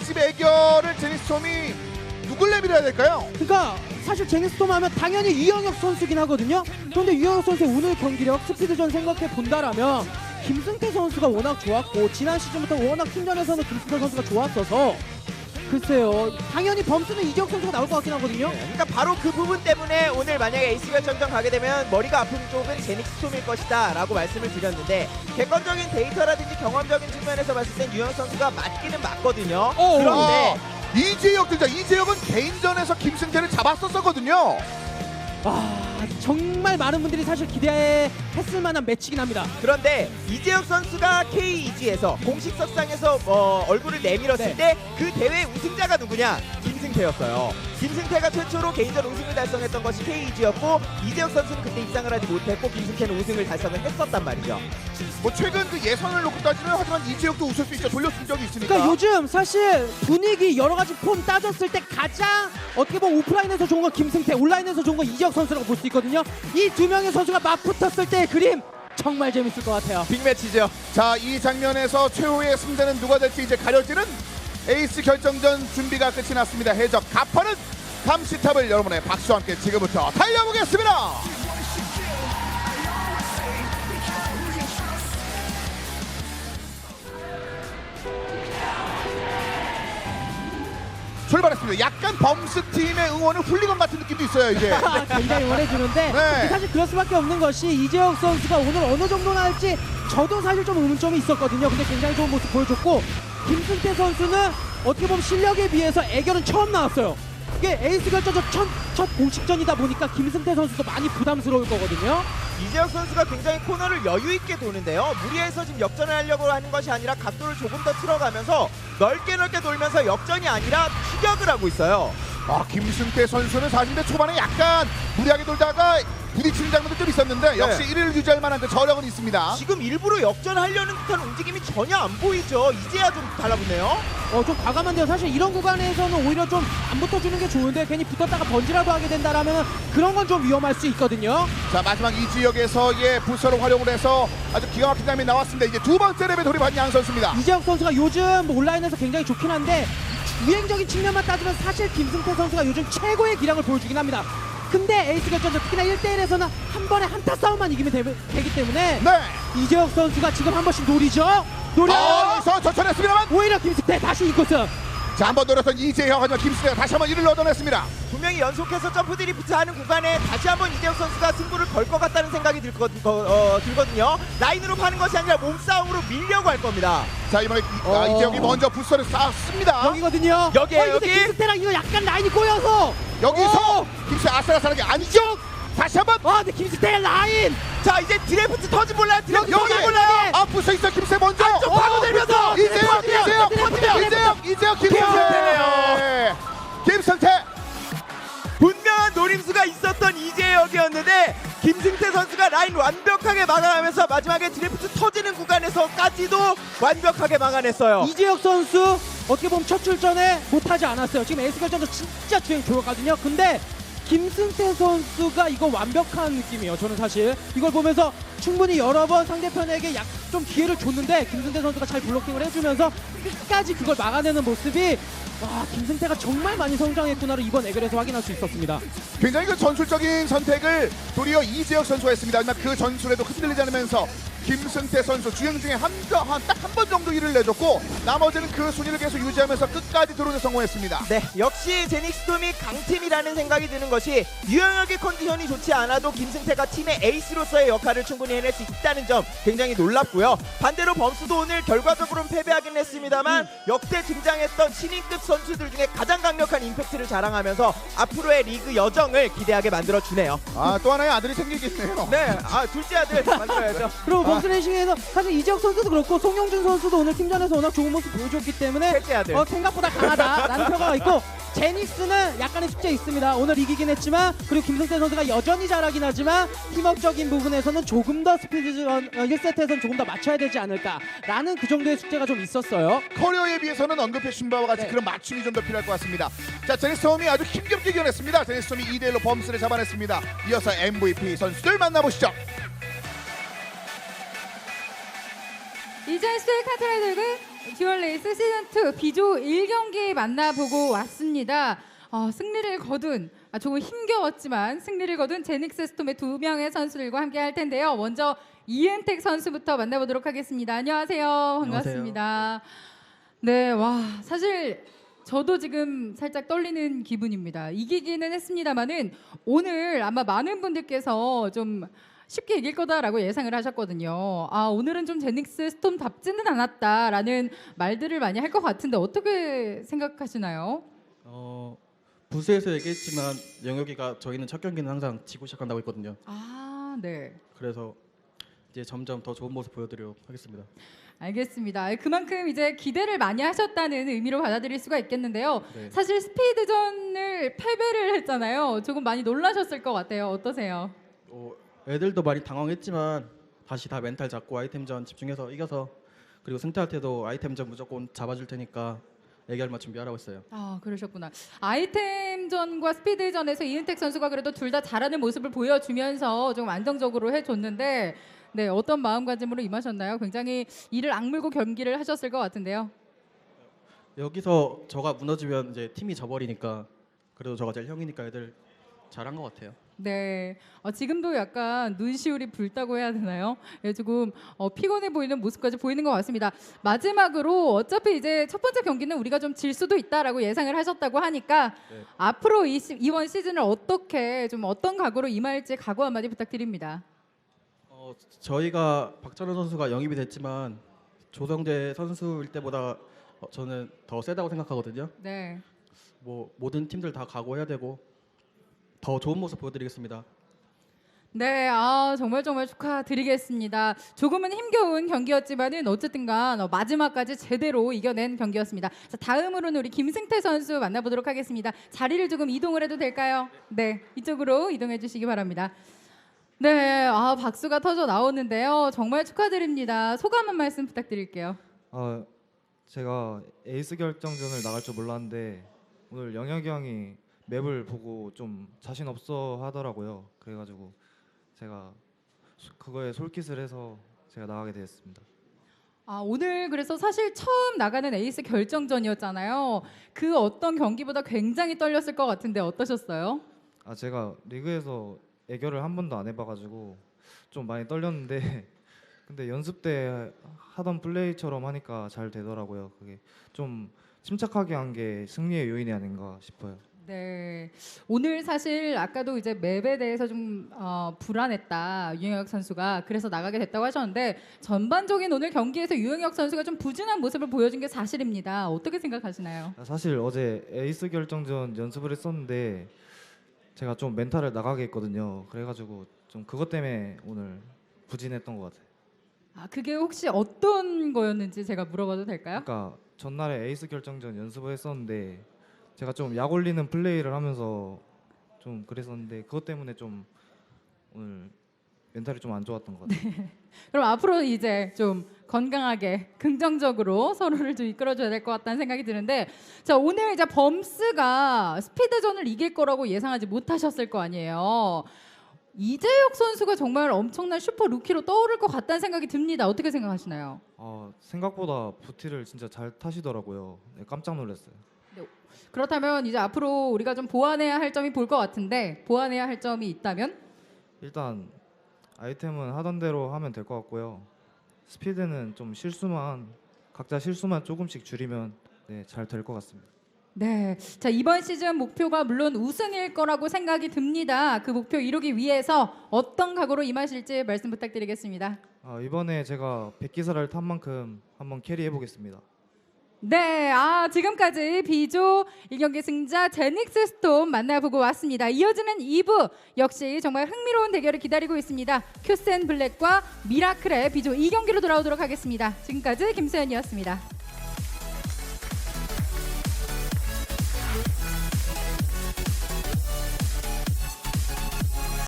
40 애결을 제니스톰이 누굴 내밀어야 될까요? 그러니까 사실 제니스톰 하면 당연히 이영혁 선수긴 하거든요. 그런데 이영혁 선수의 오늘 경기력 스피드전 생각해 본다라면 김승태 선수가 워낙 좋았고 지난 시즌부터 워낙 팀전에서는 김승태 선수가 좋았어서 글쎄요. 당연히 범수는 이재혁 선수가 나올 것 같긴 하거든요. 그러니까 바로 그 부분 때문에 오늘 만약에 에이스 결정전 가게 되면 머리가 아픈 쪽은 제닉스 톰일 것이다 라고 말씀을 드렸는데 객관적인 데이터라든지 경험적인 측면에서 봤을 땐 유영 선수가 맞기는 맞거든요. 어, 그런데 아, 이재혁 등장. 이재혁은 개인전에서 김승태를 잡았었거든요. 아 정말 많은 분들이 사실 기대했을 만한 매치긴 합니다. 그런데 이재혁 선수가 KEG에서 공식 석상에서 어, 얼굴을 내밀었을 네. 때 그 대회 우승자가 누구냐? 김승태였어요. 김승태가 최초로 개인전 우승을 달성했던 것이 KEG였고 이재혁 선수는 그때 입상을 하지 못했고 김승태는 우승을 달성을 했었단 말이죠. 뭐 최근 그 예선을 놓고 따지면 하지만 이재혁도 웃을 수 있죠. 돌려준 적이 있으니까. 그러니까 요즘 사실 분위기 여러 가지 폼 따졌을 때 가장 어떻게 보면 오프라인에서 좋은 건 김승태, 온라인에서 좋은 건 이재혁 선수라고 볼 수 있거든요. 이 두 명의 선수가 맞붙었을 때의 그림 정말 재밌을 것 같아요. 빅매치죠. 자, 이 장면에서 최후의 승자는 누가 될지 이제 가려지는 에이스 결정전 준비가 끝이 났습니다. 해적 가파는 감시탑을 여러분의 박수와 함께 지금부터 달려보겠습니다. 출발했습니다. 약간 범스 팀의 응원은 훌리건 같은 느낌도 있어요, 이제. 굉장히 원해주는데 네. 사실 그럴 수밖에 없는 것이 이재혁 선수가 오늘 어느 정도 나올지 저도 사실 좀 의문점이 있었거든요. 근데 굉장히 좋은 모습 보여줬고 김승태 선수는 어떻게 보면 실력에 비해서 애결은 처음 나왔어요. 이게 에이스 결정전 첫, 첫 공식전이다 보니까 김승태 선수도 많이 부담스러울 거거든요. 이재혁 선수가 굉장히 코너를 여유 있게 도는데요. 무리해서 지금 역전을 하려고 하는 것이 아니라 각도를 조금 더 틀어가면서 넓게 넓게 돌면서 역전이 아니라 추격을 하고 있어요. 아, 김승태 선수는 40대 초반에 약간 무리하게 돌다가 부딪히는 장면도 좀 있었는데 역시 1위를 유지할 만한 그 저력은 있습니다. 지금 일부러 역전하려는 듯한 움직임이 전혀 안 보이죠. 이제야 좀 달라붙네요. 어, 좀 과감한데요. 사실 이런 구간에서는 오히려 좀 안 붙어주는 게 좋은데 괜히 붙었다가 번지라도 하게 된다라면 그런 건 좀 위험할 수 있거든요. 자 마지막 이 지역에서의 부서를 활용을 해서 아주 기가 막힌 장면이 나왔습니다. 이제 두 번째 랩에 돌입한 양 선수입니다. 이재혁 선수가 요즘 뭐 온라인에서 굉장히 좋긴 한데 유행적인 측면만 따지면 사실 김승태 선수가 요즘 최고의 기량을 보여주긴 합니다. 근데 에이스 결전전 특히나 1대1에서는 한 번에 한타 싸움만 이기면 되, 기 때문에 네. 이재혁 선수가 지금 한 번씩 노리죠. 노려. 아, 여기서 전천했습니다만 오히려 김승태 다시 인코스. 자 한 번 노렸던 이재혁 하지만 김승태가 다시 한번 1위를 얻어냈습니다. 분명히 연속해서 점프 드리프트 하는 구간에 다시 한번 이재혁 선수가 승부를 걸 것 같다는 생각이 들 거, 거- 어, 들거든요. 라인으로 파는 것이 아니라 몸싸움으로 밀려고 할 겁니다. 자 이번에 이- 아, 어. 이재혁이 먼저 부서를 쌓았습니다. 여기거든요. 여기에요, 어, 근데 여기? 김승태랑 이거 약간 라인이 꼬여서. 여기서 어. 김승태 아슬아슬하게 아니죠? 다시 한번 아, 근데 김승태 라인. 자 이제 드래프트 터지 몰라요. 드래프트 여기 터지 몰라요. 아 부서 있어 김승태 먼저. 안쪽 파고들면서 이재혁 터지면, 이재혁 터지면. 이재혁 이재혁 김승태. 김승태네요. 김승태. 분명한 노림수가 있었던 이재혁이었는데 김승태 선수가 라인 완벽하게 막아가면서 마지막에 드래프트 터지는 구간에서까지도 완벽하게 막아냈어요. 이재혁 선수 어떻게 보면 첫 출전에 못하지 않았어요. 지금 에이스 결전도 진짜 주행 좋았거든요. 근데 김승태 선수가 이거 완벽한 느낌이에요. 저는 사실 이걸 보면서 충분히 여러 번 상대편에게 약 좀 기회를 줬는데 김승태 선수가 잘 블로킹을 해주면서 끝까지 그걸 막아내는 모습이 와 김승태가 정말 많이 성장했구나를 이번 애결에서 확인할 수 있었습니다. 굉장히 그 전술적인 선택을 도리어 이재혁 선수가 했습니다. 하지만 그 전술에도 흔들리지 않으면서 김승태 선수 주행 중에 한딱 한 번 정도 일을 내줬고 나머지는 그 순위를 계속 유지하면서 끝까지 드론에 성공했습니다. 네, 역시 제닉스톰이 강팀이라는 생각이 드는 것이 유영혁의 컨디션이 좋지 않아도 김승태가 팀의 에이스로서의 역할을 충분히 해낼 수 있다는 점 굉장히 놀랍고요. 반대로 범수도 오늘 결과적으로는 패배하긴 했습니다만 역대 등장했던 신인급 선수들 중에 가장 강력한 임팩트를 자랑하면서 앞으로의 리그 여정을 기대하게 만들어 주네요. 아 또 하나의 아들이 생기겠네요. 네, 아 둘째 아들 만들어야죠. 그리 고 아. 사실 이재혁 선수도 그렇고 송영준 선수도 오늘 팀전에서 워낙 좋은 모습 보여줬기 때문에. 어, 생각보다 강하다라는 평가가 있고 제닉스는 약간의 숙제 있습니다. 오늘 이기긴 했지만 그리고 김승태 선수가 여전히 잘하긴 하지만 팀워크적인 부분에서는 조금 더 스피드전 1세트에서는 조금 더 맞춰야 되지 않을까라는 그 정도의 숙제가 좀 있었어요. 커리어에 비해서는 언급해 준 바와 같이 네. 그런 맞춤이 좀 더 필요할 것 같습니다. 자 제니스 톰이 아주 힘겹게 이겨냈습니다. 제니스 톰이 2대1로 범스를 잡아냈습니다. 이어서 MVP 선수들 만나보시죠. 이제스의 카트라이더를 듀얼레이스 시즌2 비조 1경기 만나보고 왔습니다. 어, 승리를 거둔 아, 조금 힘겨웠지만 승리를 거둔 제닉스 스톰의 두 명의 선수들과 함께 할 텐데요. 먼저 이은택 선수부터 만나보도록 하겠습니다. 안녕하세요. 반갑습니다. 네, 와 사실 저도 지금 살짝 떨리는 기분입니다. 이기기는 했습니다만은 오늘 아마 많은 분들께서 좀 쉽게 이길 거다라고 예상을 하셨거든요. 아 오늘은 좀 제닉스 스톰답지는 않았다라는 말들을 많이 할 것 같은데 어떻게 생각하시나요? 어 부스에서 얘기했지만 영혁이가 저희는 첫 경기는 항상 지고 시작한다고 했거든요. 아 네. 그래서 이제 점점 더 좋은 모습 보여드리도록 하겠습니다. 알겠습니다. 그만큼 이제 기대를 많이 하셨다는 의미로 받아들일 수가 있겠는데요. 네. 사실 스피드전을 패배를 했잖아요. 조금 많이 놀라셨을 것 같아요. 어떠세요? 어, 애들도 많이 당황했지만 다시 다 멘탈 잡고 아이템전 집중해서 이겨서 그리고 승태할 때도 아이템전 무조건 잡아줄 테니까 애결만 준비하라고 했어요. 아 그러셨구나. 아이템전과 스피드전에서 이은택 선수가 그래도 둘 다 잘하는 모습을 보여주면서 좀 안정적으로 해줬는데 네 어떤 마음가짐으로 임하셨나요? 굉장히 이를 악물고 경기를 하셨을 것 같은데요. 여기서 저가 무너지면 이제 팀이 져버리니까 그래도 저가 제일 형이니까 애들 잘한 것 같아요. 네, 어, 지금도 약간 눈시울이 붉다고 해야 되나요? 예, 조금 어, 피곤해 보이는 모습까지 보이는 것 같습니다. 마지막으로 어차피 이제 첫 번째 경기는 우리가 좀 질 수도 있다라고 예상을 하셨다고 하니까 네. 앞으로 이, 시- 이번 시즌을 어떻게 좀 어떤 각오로 임할지 각오 한마디 부탁드립니다. 어, 저희가 박찬호 선수가 영입이 됐지만 조성재 선수일 때보다 어, 저는 더 세다고 생각하거든요. 네. 뭐 모든 팀들 다 각오해야 되고 더 좋은 모습 보여드리겠습니다. 네, 아 정말 정말 축하드리겠습니다. 조금은 힘겨운 경기였지만은 어쨌든간 어, 마지막까지 제대로 이겨낸 경기였습니다. 자, 다음으로는 우리 김승태 선수 만나보도록 하겠습니다. 자리를 조금 이동을 해도 될까요? 네, 이쪽으로 이동해 주시기 바랍니다. 네, 아 박수가 터져 나오는데요. 정말 축하드립니다. 소감 한 말씀 부탁드릴게요. 아 제가 에이스 결정전을 나갈 줄 몰랐는데 오늘 영혁이 형이 맵을 보고 좀 자신 없어 하더라고요. 그래가지고 제가 소- 그거에 솔깃을 해서 제가 나가게 되었습니다. 아, 오늘 그래서 사실 처음 나가는 에이스 결정전이었잖아요. 그 어떤 경기보다 굉장히 떨렸을 것 같은데 어떠셨어요? 아 제가 리그에서 애결을 한 번도 안 해봐가지고 좀 많이 떨렸는데 근데 연습 때 하던 플레이처럼 하니까 잘 되더라고요. 그게 좀 침착하게 한 게 승리의 요인이 아닌가 싶어요. 네. 오늘 사실 아까도 이제 맵에 대해서 좀 어, 불안했다 유영혁 선수가 그래서 나가게 됐다고 하셨는데 전반적인 오늘 경기에서 유영혁 선수가 좀 부진한 모습을 보여준 게 사실입니다. 어떻게 생각하시나요? 아, 사실 어제 에이스 결정전 연습을 했었는데 제가 좀 멘탈을 나가게 했거든요. 그래가지고 좀 그것 때문에 오늘 부진했던 것 같아요. 아 그게 혹시 어떤 거였는지 제가 물어봐도 될까요? 그러니까 전날에 에이스 결정전 연습을 했었는데 제가 좀 약 올리는 플레이를 하면서 좀 그랬었는데 그것 때문에 좀 오늘 멘탈이 좀 안 좋았던 것 같아요. 그럼 앞으로 이제 좀 건강하게 긍정적으로 서로를 좀 이끌어줘야 될 것 같다는 생각이 드는데 자 오늘 이제 범스가 스피드전을 이길 거라고 예상하지 못하셨을 거 아니에요. 이재혁 선수가 정말 엄청난 슈퍼 루키로 떠오를 것 같다는 생각이 듭니다. 어떻게 생각하시나요? 아, 생각보다 부티를 진짜 잘 타시더라고요. 네, 깜짝 놀랐어요. 그렇다면 이제 앞으로 우리가 좀 보완해야 할 점이 볼 것 같은데 보완해야 할 점이 있다면 일단 아이템은 하던 대로 하면 될 것 같고요. 스피드는 좀 실수만 각자 실수만 조금씩 줄이면 네, 잘 될 것 같습니다. 네. 자, 이번 시즌 목표가 물론 우승일 거라고 생각이 듭니다. 그 목표 이루기 위해서 어떤 각오로 임하실지 말씀 부탁드리겠습니다. 아, 이번에 제가 백기사를 탄 만큼 한번 캐리해 보겠습니다. 네, 아 지금까지 비조 1경기 승자 제닉스 스톰 만나보고 왔습니다. 이어지는 2부 역시 정말 흥미로운 대결을 기다리고 있습니다. 큐센 블랙과 미라클의 비조 2경기로 돌아오도록 하겠습니다. 지금까지 김수현이었습니다.